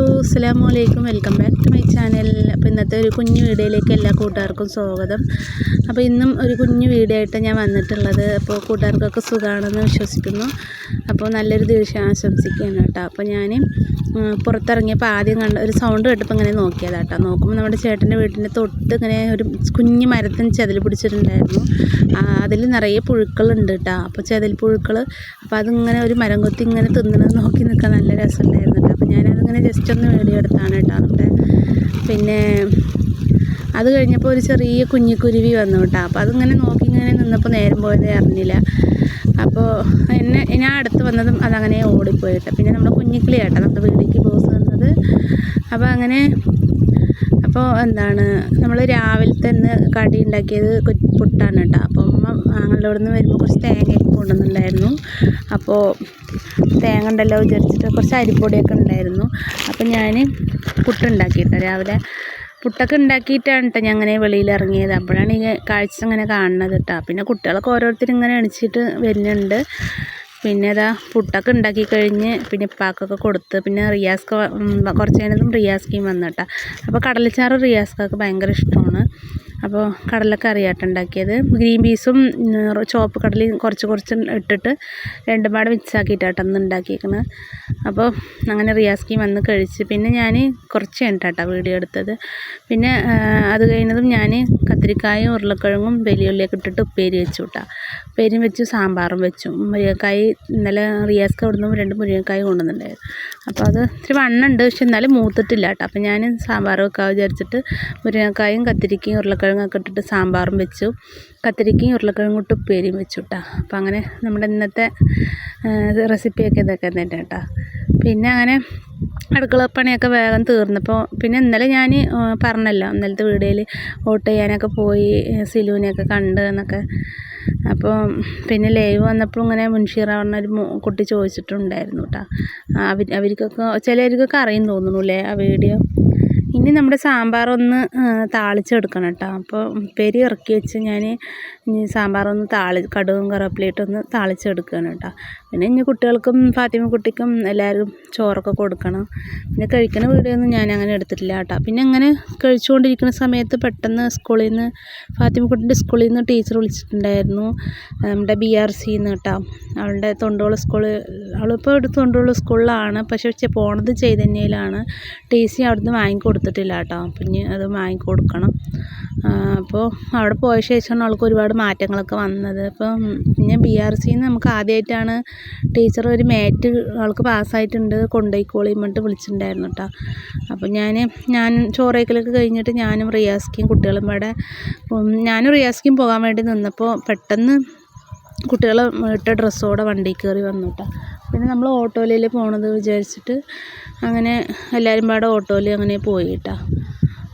Hello അസ്സാം വലൈക്കും welcome back to my channel. അപ്പോൾ ഇന്നത്തെ ഒരു കുഞ്ഞു വീഡിയോയിലേക്ക് എല്ലാ കൂട്ടുകാർക്കും സ്വാഗതം. അപ്പോൾ ഇന്നും ഒരു കുഞ്ഞു വീഡിയോ ആയിട്ട് ഞാൻ വന്നിട്ടുള്ളത്. അപ്പോൾ കൂട്ടുകാർക്കൊക്കെ സുഖമാണെന്ന് വിശ്വസിക്കുന്നു. അപ്പോൾ നല്ലൊരു ദിവസം ആശംസിക്കുകയാണ് കേട്ടോ. അപ്പോൾ ഞാൻ പുറത്തിറങ്ങിയപ്പോൾ ആദ്യം കണ്ട ഒരു സൗണ്ട് കേട്ടപ്പോൾ ഇങ്ങനെ നോക്കിയതാണ് കേട്ടോ നോക്കുമ്പോൾ നമ്മുടെ ചേട്ടന്റെ വീട്ടിന്റെ തൊട്ട് ഇങ്ങനെ ഒരു കുഞ്ഞു മരത്തിന് ചെതൽ പിടിച്ചിട്ടുണ്ടായിരുന്നു. അതിൽ നിറയെ പുഴുക്കളുണ്ട് കേട്ടോ. അപ്പോൾ ചെതൽ പുഴുക്കൾ അപ്പോൾ അതിങ്ങനെ ഒരു മരം കൊത്തി ഇങ്ങനെ തിന്നണത് നോക്കി നിൽക്കാൻ നല്ല രസമുണ്ടായിരുന്നു ഞാനതിങ്ങനെ ജസ്റ്റ് ഒന്ന് വീഡിയോ എടുത്താണ് കേട്ടോ അവിടെ പിന്നെ അത് കഴിഞ്ഞപ്പോൾ ഒരു ചെറിയ കുഞ്ഞിക്കുരുവി വന്നു കേട്ടോ. അപ്പോൾ അതിങ്ങനെ നോക്കി ഇങ്ങനെ നിന്നപ്പോൾ നേരം പോയതേ അറിഞ്ഞില്ല. അപ്പോൾ എന്നെ ഞാൻ അടുത്ത് വന്നതും അതങ്ങനെ ഓടിപ്പോയി കേട്ടോ. പിന്നെ നമ്മുടെ കുഞ്ഞിക്കിളി കേട്ടോ നമ്മുടെ വീട്ടിലേക്ക് ബോസ് വന്നത്. അപ്പോൾ അങ്ങനെ അപ്പോൾ എന്താണ് നമ്മൾ രാവിലെ തന്നെ കടി ഉണ്ടാക്കിയത് പുട്ടാണ് കേട്ടോ. അപ്പോൾ അമ്മ ഞങ്ങളുടെ അവിടെ നിന്ന് വരുമ്പോൾ കുറച്ച് തേങ്ങയൊക്കെ കൊണ്ടുവന്നിട്ടുണ്ടായിരുന്നു. അപ്പോൾ തേങ്ങ ഉണ്ടല്ലോ വിചാരിച്ചിട്ട് കുറച്ച് അരിപ്പൊടിയൊക്കെ ഉണ്ടായിരുന്നു. അപ്പം ഞാൻ പുട്ടുണ്ടാക്കിയിട്ട്. രാവിലെ പുട്ടൊക്കെ ഉണ്ടാക്കിയിട്ടാണ് കേട്ടോ ഞാൻ അങ്ങനെ വെളിയിൽ ഇറങ്ങിയത്. അപ്പോഴാണ് ഈ കാഴ്ച ഇങ്ങനെ കാണുന്നത് കേട്ടോ. പിന്നെ കുട്ടികളൊക്കെ ഓരോരുത്തരും ഇങ്ങനെ എണിച്ചിട്ട് വരുന്നുണ്ട്. പിന്നെ അതാ പുട്ടൊക്കെ ഉണ്ടാക്കി കഴിഞ്ഞ് പിന്നെ ഇപ്പാക്കൊക്കെ കൊടുത്ത് പിന്നെ റിയാസ്ക്ക് കുറച്ച് കഴിഞ്ഞതും റിയാസ്കയും വന്നു കേട്ടോ. അപ്പോൾ കടലച്ചാറ് റിയാസ്കൊക്കെ ഭയങ്കര ഇഷ്ടമാണ്. അപ്പോൾ കടലക്കറിയാട്ടം ഉണ്ടാക്കിയത്. ഗ്രീൻ പീസും ചുവപ്പ് കടലയും കുറച്ച് കുറച്ച് ഇട്ടിട്ട് രണ്ടും പാടെ മിക്സ് ആക്കിയിട്ടാട്ടോ അന്ന് ഉണ്ടാക്കിയേക്കുന്നത് അപ്പോൾ അങ്ങനെ റിയാസ്കി വന്ന് കഴിച്ച് പിന്നെ ഞാൻ കുറച്ച് കഴിഞ്ഞിട്ടാട്ടോ വീഡിയോ എടുത്തത്. പിന്നെ അത് കഴിഞ്ഞതും ഞാൻ കത്തിരിക്കായും ഉരുളക്കിഴങ്ങും വലിയുള്ളിയൊക്കെ ഇട്ടിട്ട് ഉപ്പേരി വെച്ചു കേട്ടോ ഉപ്പേരിയും വെച്ചു സാമ്പാറും വെച്ചു. മുരിങ്ങക്കായി ഇന്നലെ റിയാസ്ക്ക് അവിടുന്ന് രണ്ട് മുരിങ്ങക്കായ കൊണ്ടുവന്നിട്ടുണ്ടായിരുന്നു. അപ്പോൾ അത് ഇത്തിരി വണ്ണുണ്ട് പക്ഷെ എന്നാലും മൂത്തിട്ടില്ല കേട്ടോ അപ്പോൾ ഞാൻ സാമ്പാർ വെക്കാൻ വിചാരിച്ചിട്ട് മുരിങ്ങക്കായും കത്തിരിക്കയും ഉരുളക്കിഴങ്ങൊക്കെ ഇട്ടിട്ട് സാമ്പാറും വെച്ചു. കത്തിരിക്കയും ഉരുളക്കിഴങ്ങ് ഇട്ട് ഉപ്പേരിയും വെച്ചു കേട്ടോ അപ്പം അങ്ങനെ നമ്മുടെ ഇന്നത്തെ റെസിപ്പിയൊക്കെ ഇതൊക്കെ തന്നെ കേട്ടോ. പിന്നെ അങ്ങനെ അടുക്കള പണിയൊക്കെ വേഗം തീർന്നപ്പോൾ പിന്നെ ഇന്നലെ ഞാൻ പറഞ്ഞല്ലോ ഇന്നലത്തെ വീഡിയോയിൽ വോട്ട് ചെയ്യാനൊക്കെ പോയി സിലുവിനെയൊക്കെ കണ്ട് എന്നൊക്കെ. അപ്പോൾ പിന്നെ ലൈവ് വന്നപ്പോൾ ഇങ്ങനെ മുൻഷീറ പറഞ്ഞൊരു കുട്ടി ചോദിച്ചിട്ടുണ്ടായിരുന്നു കേട്ടോ. അവർ അവർക്കൊക്കെ ചിലർക്കൊക്കെ അറിയും തോന്നുന്നു അല്ലേ ആ വീഡിയോ? ഇനി നമ്മുടെ സാമ്പാർ ഒന്ന് താളിച്ചെടുക്കണം കേട്ടോ. അപ്പോൾ ഉപ്പേരി ഇറക്കി വെച്ച് ഞാൻ ഇനി സാമ്പാറൊന്ന് താളി കടുകും കറിവേപ്പിലയിട്ടൊന്ന് താളിച്ചെടുക്കുകയാണ് കേട്ടോ. പിന്നെ ഇനി കുട്ടികൾക്കും ഫാത്തിമ കുട്ടിക്കും എല്ലാവരും ചോറൊക്കെ കൊടുക്കണം. പിന്നെ കഴിക്കുന്ന വീഡിയോ ഒന്നും ഞാൻ അങ്ങനെ എടുത്തിട്ടില്ല കേട്ടോ. പിന്നെ അങ്ങനെ കഴിച്ചുകൊണ്ടിരിക്കുന്ന സമയത്ത് പെട്ടെന്ന് സ്കൂളിൽ നിന്ന് ഫാത്തിമ കുട്ടിന്റെ സ്കൂളിൽ നിന്ന് ടീച്ചർ വിളിച്ചിട്ടുണ്ടായിരുന്നു നമ്മുടെ ബി ആർ സിന്ന് കേട്ടോ. അവളുടെ തൊണ്ടോള സ്കൂൾ അവളിപ്പോൾ ഒരു തൊണ്ടോള സ്കൂളിലാണ് പക്ഷേ പോണത് ചൈതന്യയിലാണ്. ടി സി അവിടുന്ന് വാങ്ങിക്കൊടുത്തിട്ടില്ല കേട്ടോ. പിന്നെ അത് വാങ്ങിക്കൊടുക്കണം അപ്പോൾ അവിടെ പോയ ശേഷമാണ് അവൾക്ക് ഒരുപാട് മാറ്റങ്ങളൊക്കെ വന്നത്. അപ്പം പിന്നെ ബി ആർ സിന്ന് നമുക്ക് ആദ്യമായിട്ടാണ് ടീച്ചർ ഒരു മാറ്റ് ആൾക്ക് പാസ്സായിട്ടുണ്ട്. കൊണ്ടുപോയിക്കോളി എന്നിട്ട് വിളിച്ചിട്ടുണ്ടായിരുന്നു കേട്ടോ. അപ്പം ഞാൻ ഞാൻ ചോറേക്കലൊക്കെ കഴിഞ്ഞിട്ട് ഞാനും റിയാസ്കിയും കുട്ടികളും ഇവിടെ ഞാനും റിയാസ്കിയും പോകാൻ വേണ്ടി നിന്നപ്പോൾ പെട്ടെന്ന് കുട്ടികൾ ഇട്ട ഡ്രസ്സോടെ വണ്ടി കയറി വന്നു കേട്ടോ. പിന്നെ നമ്മൾ ഓട്ടോയിലല്ലേ പോണത് വിചാരിച്ചിട്ട് അങ്ങനെ എല്ലാവരും പാടെ ഓട്ടോയിൽ അങ്ങനെ പോയി കേട്ടോ.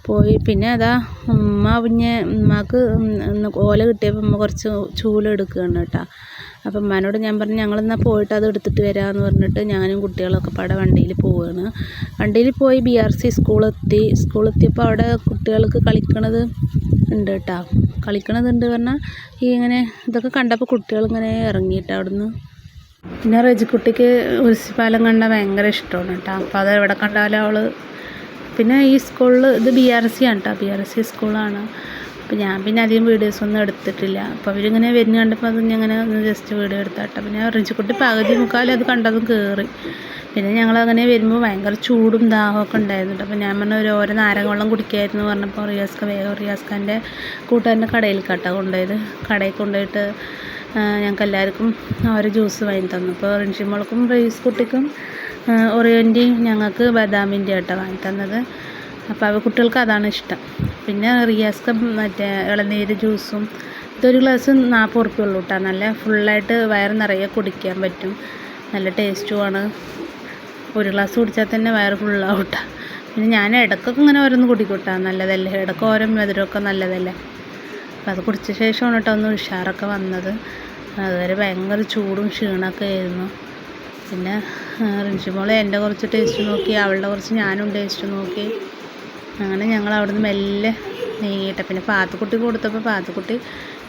പോയി. പിന്നെ അതാ ഉമ്മ പിന്നെ ഉമ്മാക്ക് ഓല കിട്ടിയപ്പോൾ ഉമ്മ കുറച്ച് ചൂലെടുക്കുകയാണ് കേട്ടോ. അപ്പം ഉമ്മാനോട് ഞാൻ പറഞ്ഞു ഞങ്ങളെന്നാൽ പോയിട്ട് അത് എടുത്തിട്ട് വരാമെന്ന് പറഞ്ഞിട്ട് ഞാനും കുട്ടികളൊക്കെ പാടെ വണ്ടിയിൽ പോവുകയാണ് വണ്ടിയിൽ പോയി ബി ആർ സി സ്കൂളെത്തി സ്കൂളെത്തിയപ്പോൾ അവിടെ കുട്ടികൾക്ക് കളിക്കണത് ഉണ്ട് കേട്ടോ. കളിക്കണതുണ്ട് പറഞ്ഞാൽ ഈ ഇങ്ങനെ ഇതൊക്കെ കണ്ടപ്പോൾ കുട്ടികളിങ്ങനെ ഇറങ്ങിയിട്ട് അവിടുന്ന്. പിന്നെ റജിക്കുട്ടിക്ക് ഉൽസിപ്പാലം കണ്ടാൽ ഭയങ്കര ഇഷ്ടമാണ് കേട്ടോ. അപ്പോൾ അത് എവിടെ കണ്ടാലും അവൾ പിന്നെ ഈ സ്കൂളിൽ ഇത് ബി ആർ സി ആണ് കേട്ടോ ബി ആർ സി സ്കൂളാണ്. അപ്പോൾ ഞാൻ പിന്നെ അധികം വീഡിയോസ് ഒന്നും എടുത്തിട്ടില്ല. അപ്പോൾ അവരിങ്ങനെ വരുന്ന കണ്ടപ്പോൾ അത് ഇങ്ങനെ ഒന്ന് ജസ്റ്റ് വീഡിയോ എടുത്താട്ടോ പിന്നെ റിഞ്ചിക്കുട്ടി പകുതി മുക്കാലും അത് കണ്ടതും കയറി പിന്നെ ഞങ്ങൾ അങ്ങനെ വരുമ്പോൾ ഭയങ്കര ചൂടും ദാഹമൊക്കെ ഉണ്ടായിരുന്നു അപ്പോൾ ഞാൻ പറഞ്ഞ ഒരു ഓരോ നാരങ്ങ വെള്ളം കുടിക്കായിരുന്നു പറഞ്ഞപ്പോൾ റിയാസ്ക വേഗം റിയാസ്ഖാന്റെ കൂട്ടുകാരന്റെ കടയിൽ കേട്ടോ കൊണ്ടുപോയത്. കടയിൽ കൊണ്ടുപോയിട്ട് ഞങ്ങൾക്ക് എല്ലാവർക്കും ഓരോ ജ്യൂസ് വാങ്ങി തന്നു. അപ്പോൾ റിൻഷിമോൾക്കും റീസ് കുട്ടിക്കും ഒറിയോന്റെയും ഞങ്ങൾക്ക് ബദാമിന്റെ ആട്ടോ വാങ്ങി തന്നത്. അപ്പോൾ അവ കുട്ടികൾക്ക് അതാണ് ഇഷ്ടം. പിന്നെ റിയാസ്ക്ക് മറ്റേ ഇളനീര് ജ്യൂസും ഇതൊരു ഗ്ലാസ് നാൽപ്പത് ഉറുപ്പ്യ ഉള്ളൂ കേട്ടോ നല്ല ഫുള്ളായിട്ട് വയറ് നിറയെ കുടിക്കാൻ പറ്റും. നല്ല ടേസ്റ്റുമാണ് ഒരു ഗ്ലാസ് കുടിച്ചാൽ തന്നെ വയറ് ഫുള്ളാവും കേട്ടോ പിന്നെ ഞാൻ ഇടയ്ക്കൊക്കെ ഇങ്ങനെ ഓരോന്ന് കുടിക്കൂട്ടാ നല്ലതല്ലേ? ഇടയ്ക്ക് ഓരോ മധുരമൊക്കെ നല്ലതല്ലേ? അപ്പോൾ അത് കുടിച്ച ശേഷമാണ് കേട്ടോ ഒന്ന് ഉഷാറൊക്കെ വന്നത്. അതുവരെ ഭയങ്കര ചൂടും ക്ഷീണമൊക്കെ ആയിരുന്നു. പിന്നെ മോൾ എന്റെ കുറച്ച് ടേസ്റ്റ് നോക്കി അവളുടെ കുറച്ച് ഞാനും ടേസ്റ്റ് നോക്കി. അങ്ങനെ ഞങ്ങൾ അവിടുന്ന് മെല്ലെ നീങ്ങിയിട്ട് പിന്നെ പാത്തുക്കുട്ടി കൊടുത്തപ്പോൾ പാത്തുക്കുട്ടി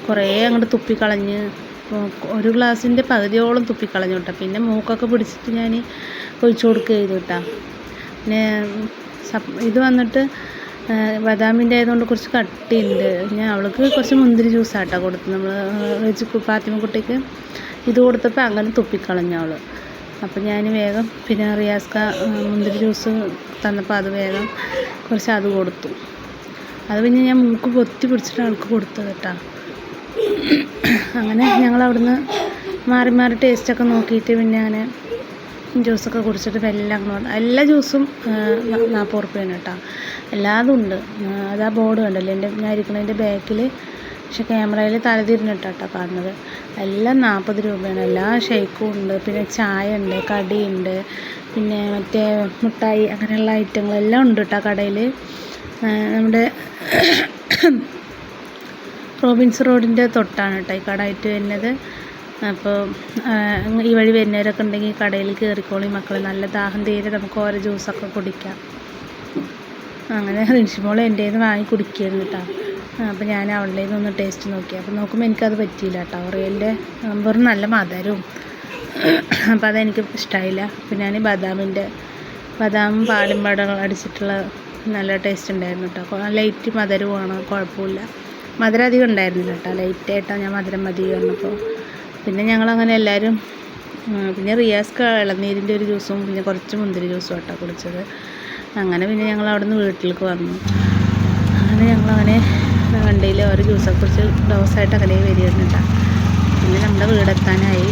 കുറേ അങ്ങോട്ട് തുപ്പിക്കളഞ്ഞ് ഒരു ഗ്ലാസിന്റെ പകുതിയോളം തുപ്പിക്കളഞ്ഞു കേട്ടോ. പിന്നെ മൂക്കൊക്കെ പിടിച്ചിട്ട് ഞാൻ ഒഴിച്ചു കൊടുക്കുക ചെയ്തു കേട്ടോ. പിന്നെ ഇത് വന്നിട്ട് ബദാമിന്റെ ആയതുകൊണ്ട് കുറച്ച് കട്ടിയുണ്ട്. ഞാൻ അവൾക്ക് കുറച്ച് മുന്തിരി ജ്യൂസാട്ടോ കൊടുത്തു നമ്മൾ വെച്ച് ഫാത്തിമക്കുട്ടിക്ക് ഇത് കൊടുത്തപ്പോൾ അങ്ങനെ തുപ്പിക്കളഞ്ഞു അവൾ അപ്പോൾ ഞാൻ വേഗം പിന്നെ റിയാസ്ക മുന്തിരി ജ്യൂസ് തന്നപ്പോൾ അത് വേഗം കുറച്ച് അത് കൊടുത്തു. അത് പിന്നെ ഞാൻ മൂക്ക് പൊത്തി പിടിച്ചിട്ട് ആൾക്ക് കൊടുത്തത് കേട്ടോ. അങ്ങനെ ഞങ്ങൾ അവിടുന്ന് മാറി മാറി ടേസ്റ്റൊക്കെ നോക്കിയിട്ട് പിന്നെ അങ്ങനെ ജ്യൂസൊക്കെ കുടിച്ചിട്ട് എല്ലാം എല്ലാ ജ്യൂസും നാൽപ്പത് ഉറുപ്പ്യാണ് കേട്ടോ. എല്ലാതും ഉണ്ട്. ആ, ബോർഡ് കണ്ടല്ലോ? എന്റെ ഞാൻ ഇരിക്കുന്നതിന്റെ ബാക്കിൽ പക്ഷെ ക്യാമറയിൽ തലതിരിഞ്ഞിട്ടാട്ടോ കാണുന്നത്. എല്ലാം നാൽപ്പത് രൂപയാണ്. എല്ലാ ഷേക്കും ഉണ്ട്. പിന്നെ ചായ ഉണ്ട് കടിയുണ്ട് പിന്നെ മറ്റേ മുട്ടായി അങ്ങനെയുള്ള ഐറ്റങ്ങളെല്ലാം ഉണ്ട് കേട്ടോ കടയിൽ നമ്മുടെ റോബിൻസ് റോഡിന്റെ തൊട്ടാണ് കേട്ടോ ഈ കട ആയിട്ട് വരുന്നത്. അപ്പോൾ ഈ വഴി വരുന്നവരൊക്കെ ഉണ്ടെങ്കിൽ കടയിൽ കയറിക്കോളി മക്കളെ. നല്ല ദാഹം തീരെ നമുക്ക് ഓരോ ജ്യൂസൊക്കെ കുടിക്കാം. അങ്ങനെ റിൻഷിമോൾ എന്റെ നിന്ന് വാങ്ങി കുടിക്കുകയാണ് കേട്ടോ. അപ്പോൾ ഞാൻ ഓൺലൈനിൽ ഒന്ന് ടേസ്റ്റ് നോക്കി. അപ്പോൾ നോക്കുമ്പോൾ എനിക്കത് പറ്റിയില്ല കേട്ടോ റിയലിന്റെ വെറും നല്ല മധുരവും. അപ്പോൾ അതെനിക്ക് ഇഷ്ടമായില്ല അപ്പോൾ ഞാൻ ബദാമിന്റെ ബദാമും പാലും പടം അടിച്ചിട്ടുള്ള നല്ല ടേസ്റ്റ് ഉണ്ടായിരുന്നു കേട്ടോ ലൈറ്റ് മധുരവുമാണ് കുഴപ്പമില്ല. മധുരം അധികം ഉണ്ടായിരുന്നില്ല കേട്ടോ ലൈറ്റായിട്ടാണ് ഞാൻ മധുരം മതി പറഞ്ഞപ്പോൾ പിന്നെ ഞങ്ങളങ്ങനെ എല്ലാവരും പിന്നെ റിയാസ്ക്ക് ഇളനീരിന്റെ ഒരു ജ്യൂസും പിന്നെ കുറച്ച് മുന്തിരി ജ്യൂസും കേട്ടോ കുടിച്ചത്. അങ്ങനെ പിന്നെ ഞങ്ങൾ അവിടുന്ന് വീട്ടിലേക്ക് വന്നു. അങ്ങനെ ഞങ്ങളങ്ങനെ വണ്ടിയിൽ ഒരു ജ്യൂസൊക്കെ കുറിച്ച് ഡോസായിട്ട് അങ്ങനെ വരുന്നുണ്ട് കേട്ടോ പിന്നെ നമ്മുടെ വീടെത്താനായി.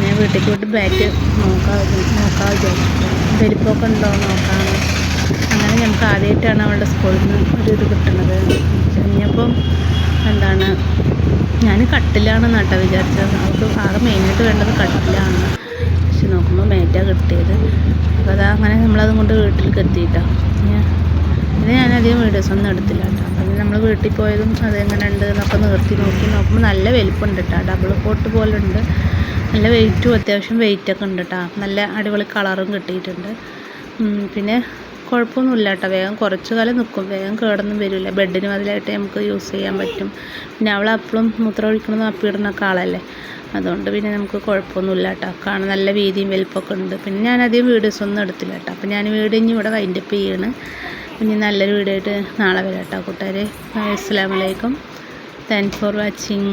ഞാൻ വീട്ടിലേക്ക് വിട്ട് ബാറ്റ് നോക്കാം നോക്കാം വിചാരിച്ചു വലിപ്പമൊക്കെ ഉണ്ടോ എന്ന് നോക്കാം അങ്ങനെ ഞങ്ങൾക്ക് ആദ്യമായിട്ടാണ് അവളുടെ സ്കൂളിൽ നിന്ന് ഒരു ഇത് കിട്ടുന്നത്. കഴിഞ്ഞപ്പം എന്താണ് ഞാൻ കട്ടിലാണ് നട്ട വിചാരിച്ചത്. അവൾക്ക് ആകെ മെയിനായിട്ട് വേണ്ടത് കട്ടിലാണ്. പക്ഷെ നോക്കുമ്പോൾ മേറ്റാണ് കിട്ടിയത്. അപ്പോൾ അതങ്ങനെ അങ്ങനെ നമ്മളതും കൊണ്ട് വീട്ടിലേക്ക് എത്തിയിട്ടാ. പിന്നെ ഞാൻ അധികം വീഡിയോസ് ഒന്നും എടുത്തില്ല കേട്ടോ. പിന്നെ നമ്മൾ വീട്ടിൽ പോയതും അതെങ്ങനെ ഉണ്ട് എന്നൊക്കെ നിർത്തി നോക്കി നോക്കുമ്പോൾ നല്ല വലിപ്പമുണ്ട് കേട്ടോ. ഡബിൾ കോട്ട് പോലെ ഉണ്ട് നല്ല വെയിറ്റും അത്യാവശ്യം വെയിറ്റൊക്കെ ഉണ്ട് കേട്ടോ. നല്ല അടിപൊളി കളറും കിട്ടിയിട്ടുണ്ട്. പിന്നെ കുഴപ്പമൊന്നുമില്ല കേട്ടോ വേഗം കുറച്ച് കാലം നിൽക്കും വേഗം കേടൊന്നും വരില്ല ബെഡിന് മതിലായിട്ട് നമുക്ക് യൂസ് ചെയ്യാൻ പറ്റും. പിന്നെ അവൾ അപ്പളും മൂത്രം ഒഴിക്കണതും അപ്പിയിടുന്നൊക്കെ ആളല്ലേ. അതുകൊണ്ട് പിന്നെ നമുക്ക് കുഴപ്പമൊന്നുമില്ല കേട്ടോ കാണാൻ നല്ല വീതിയും വലിപ്പമൊക്കെ ഉണ്ട്. പിന്നെ ഞാൻ അധികം വീഡിയോസ് ഒന്നും എടുത്തില്ല കേട്ടോ അപ്പോൾ ഞാൻ വീഡിയോ ഇനി ഇവിടെ വൈൻഡപ്പ് ചെയ്യാണ്. ഇനി നല്ലൊരു വീഡിയോ ആയിട്ട് നാളെ വരാം കേട്ടോ കൂട്ടുകാരെ അസ്സാം വലൈക്കും താങ്ക്സ് ഫോർ വാച്ചിങ്